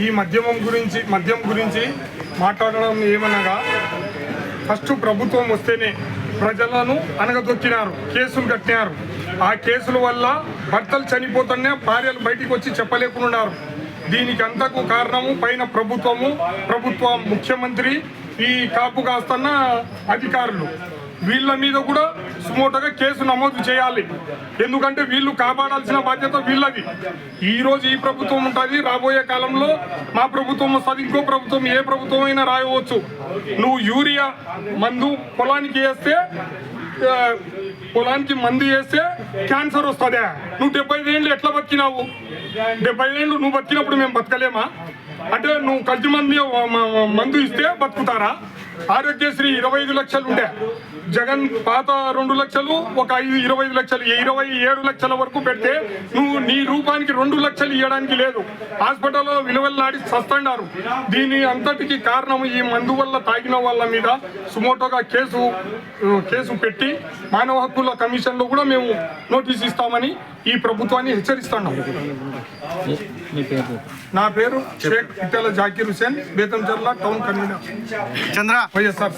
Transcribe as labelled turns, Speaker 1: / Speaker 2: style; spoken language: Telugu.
Speaker 1: ఈ మద్యమం గురించి మద్యం గురించి మాట్లాడడం ఏమనగా ఫస్ట్ ప్రభుత్వం వస్తేనే ప్రజలను అనగదొక్కినారు కేసులు కట్టినారు. ఆ కేసుల వల్ల భర్తలు చనిపోతున్నా భార్యలు బయటికి వచ్చి చెప్పలేకున్నారు దీనికి అంతకు కారణము పైన ప్రభుత్వము ప్రభుత్వ ముఖ్యమంత్రి ఈ కాపు కాస్తున్న అధికారులు. వీళ్ళ మీద కూడా సుమోటోగా కేసు నమోదు చేయాలి. ఎందుకంటే వీళ్ళు కాపాడాల్సిన బాధ్యత వీళ్ళది. ఈ రోజు ఈ ప్రభుత్వం ఉంటుంది రాబోయే కాలంలో మా ప్రభుత్వం వస్తుంది ఇంకో ప్రభుత్వం ఏ ప్రభుత్వం అయినా రాయవచ్చు. నువ్వు యూరియా మందు పొలానికి వేస్తే పొలానికి మందు వేస్తే క్యాన్సర్ వస్తుందా. నువ్వు డెబ్బై ఏళ్ళు ఎట్లా బతికినావు? డెబ్బై ఏళ్ళు నువ్వు బతికినప్పుడు మేము బతకలేమా? అంటే నువ్వు కలిసి మంది మందు ఇస్తే బతుకుతారా? ఆరోగ్యశ్రీ ఇరవై ఐదు లక్షలు ఉండే. జగన్ పాత రెండు లక్షలు ఒక ఐదు ఇరవై ఐదు లక్షలు ఇరవై ఏడు లక్షల వరకు పెడితే నువ్వు నీ రూపానికి రెండు లక్షలు ఇవ్వడానికి లేదు. హాస్పిటల్లో విలువలాడి సస్తండారు దీని అంతటికి కారణం ఈ మందు వల్ల తాగిన వాళ్ళ మీద సుమోటోగా కేసు కేసు పెట్టి మానవ హక్కుల కమిషన్లో కూడా మేము నోటీస్ ఇస్తామని ఈ ప్రభుత్వాన్ని హెచ్చరిస్తున్నాం. నా పేరు Sheikh Etela Zakir Hussain Betamcherla town convener.
Speaker 2: Chandra
Speaker 1: Olha só. É,